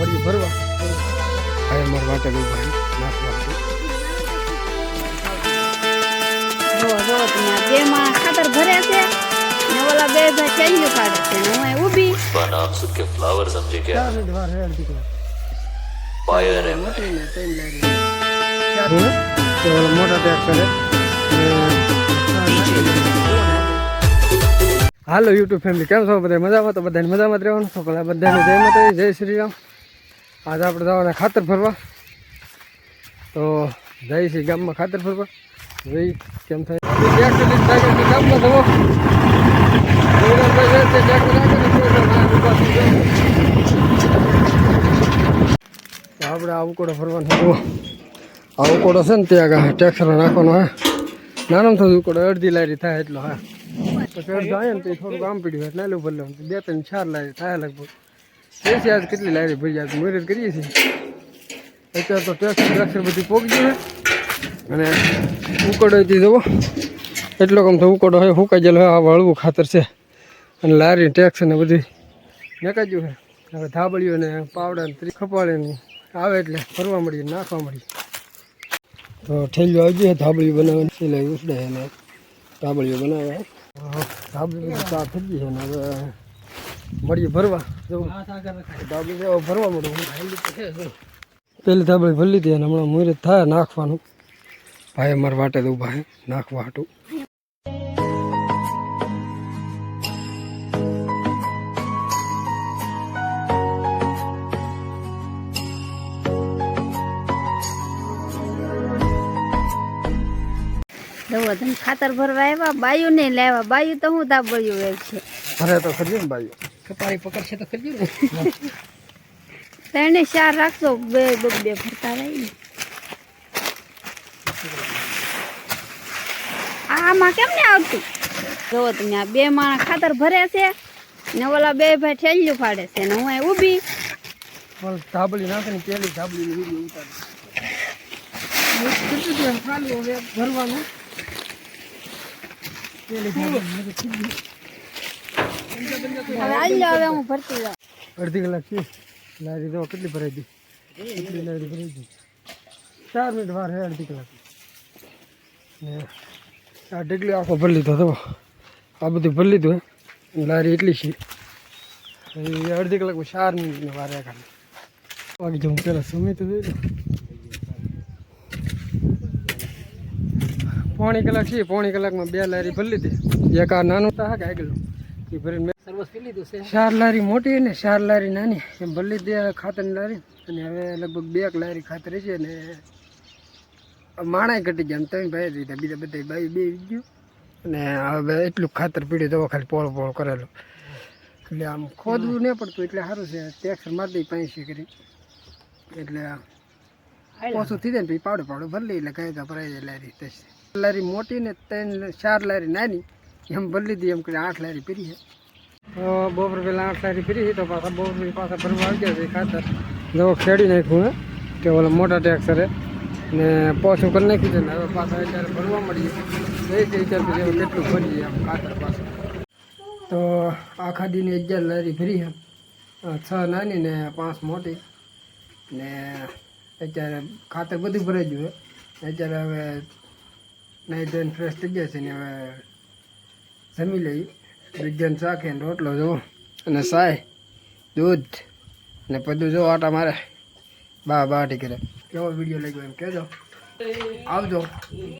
મળીએ ભરવા હવે મારા માટે ભાઈ ભાઈ ચેન્જ પાડે મોટા ટેક હાલો યુટ્યુબ ફેમિલી કેમ છો બધા? મજામાં? તો બધાને મજામાં રહેવાનું? તો પેલા બધાને જય માતા જય શ્રી રામ. આજે આપણે જવાના ખાતર ફરવા તો જઈએ છીએ ગામમાં ખાતર ફરવા જોઈ કેમ થાય? ગામમાં જવો. આપણે આ ઉકોડો ફરવાનો જુઓ. આ ઉકોડો છે ને ત્યાં આગળ ટ્રેક્ટર નાખવાનો હા. નાનો થતું ઉકોડો, અડધી લારી થાય એટલો, હા. પછી અડધો આવે ને તો થોડું આમ પીડ્યું એટલે નાલું ભરલું બે, ત્રણ, ચાર લારી થાય લગભગ. એસી આજ કેટલી લારી ભરી જાય મહેનત કરીએ છીએ. અત્યારે તો ટ્રેક્ટર ટ્રેક્ટર બધી પોગી ગયું અને ઉકળોથી જવો. એટલો કમ તો ઉકોડો હોય, હુકાઈ ગયેલો હોય આ વાળવું ખાતર છે. અને લારી ટેક્સ ને બધી મેકાજ્યું છે. હવે ધાબળીઓ ને પાવડા ને ત્રી ને આવે એટલે ફરવા મળી નાખવા મળી તો ઠેલ્યું આવી ગયું ધાબળીઓ બનાવવાની. સિલાઈ ઉસડે છે ને ધાબળીઓ બનાવે ધાબળી ચા થઈ ગઈ છે ને હવે મળીએ ભરવા. ધાબળી છે, ભરવા મળું. પેલી ધાબળી ભરી લીધી અને હમણાં મુહૂર્ત થાય નાખવાનું. ભાઈ અમારા વાટે તો ઊભા છે નાખવા હાટું. જવો ખાતર ભરવા આવ્યા? બાયું નહીં લાવ્યા. બાયું તો હું દાબળ્યું વેચ. છે ભરે તો ખરી ને. ભાઈ તેને ચાર રાખજો. બે બે બે ભરતા રહી ને. આમાં કેમ ને આવતું? જોવો તમે આ બે માણસ ખાતર ભરે છે ને ઓલા બે ભાઈ ઠેલ્યું ફાડે છે ને હું અહીં ઊભી. ધાબળી નાખે ને પેલી ધાબળી વીડિયો ઉતારી ભરવાનું. પેલી ધાબળી હવે આવી હવે હું ભરતી જાઉં. અડધી કલાક છે. લારી જો કેટલી ભરાઈ દી કેટલી લારી ભરાઈ દી ચાર મિનિટ વાર હે, અડધી કલાક. ને આ ડગલી આખો ભરી લીધો તો આ બધું ભરી લીધું લારી એટલી છે. અડધી કલાકમાં ચાર મિનિટની વાર હે ખાલી. વાગી જવું પેલા સમય તો જોઈ પોણી કલાક છે, પોણી કલાકમાં બે લારી ભરી લીધી. એક આ નાનું તો હા કે આગળ ભરીને ચાર લારી મોટી ને ચાર લારી નાની. એમ ભરી દે ખાતરની લારી. અને હવે લગભગ બે એક લારી ખાતર છે ને માણાય ઘટી ગયા ત્રણ ભાઈ દીધા બીજા બધા ભાઈ બે ગયું. અને હવે એટલું ખાતર પીડ્યું તો ખાલી પોળ પોળ કરેલું. એટલે આમ ખોદવું નહીં પડતું. એટલે સારું છે. ટેક્સર મારી દઈ પાંચી કરી. એટલે ઓછું થઈ જાય ને પછી પાવડે પાવડે ભરી લઈ એટલે કઈ ભરાઈ જાય લારી. લારી મોટી ને ત્રણ ચાર લારી નાની. એમ ભરી દઈએ એમ કે આઠ લારી પીરી છે. તો બપોર પહેલાં આઠ લારી ફરી છે તો પાછા બપોર પછી ભરવા આવી ગયા છે ખાતર. જો ખેડી નાખ્યું હે કે ઓલા મોટા ટેક્સરે ને પોછું કરી નાખ્યું છે ને હવે પાછા અત્યારે ભરવા મળીએ. એ જ વિચાર કરીએ કેટલું ભરીએ આમ ખાતર પાછું. તો આખા દીની અગિયાર લારી ભરી છે. છ નાની ને પાંચ મોટી. ને અત્યારે ખાતર બધું ભરાઈ ગયું અત્યારે હવે નહીં ધોઈને ફ્રેશ થઈ ગયા છે ને હવે જમી લઈ વિજ્ઞાન શાક ને રોટલો જો અને સાય, દૂધ. ને બધું જો આટા મારે. બા બાટી કરે કેવો વીડિયો લાગ્યો એમ કહેજો. આવજો.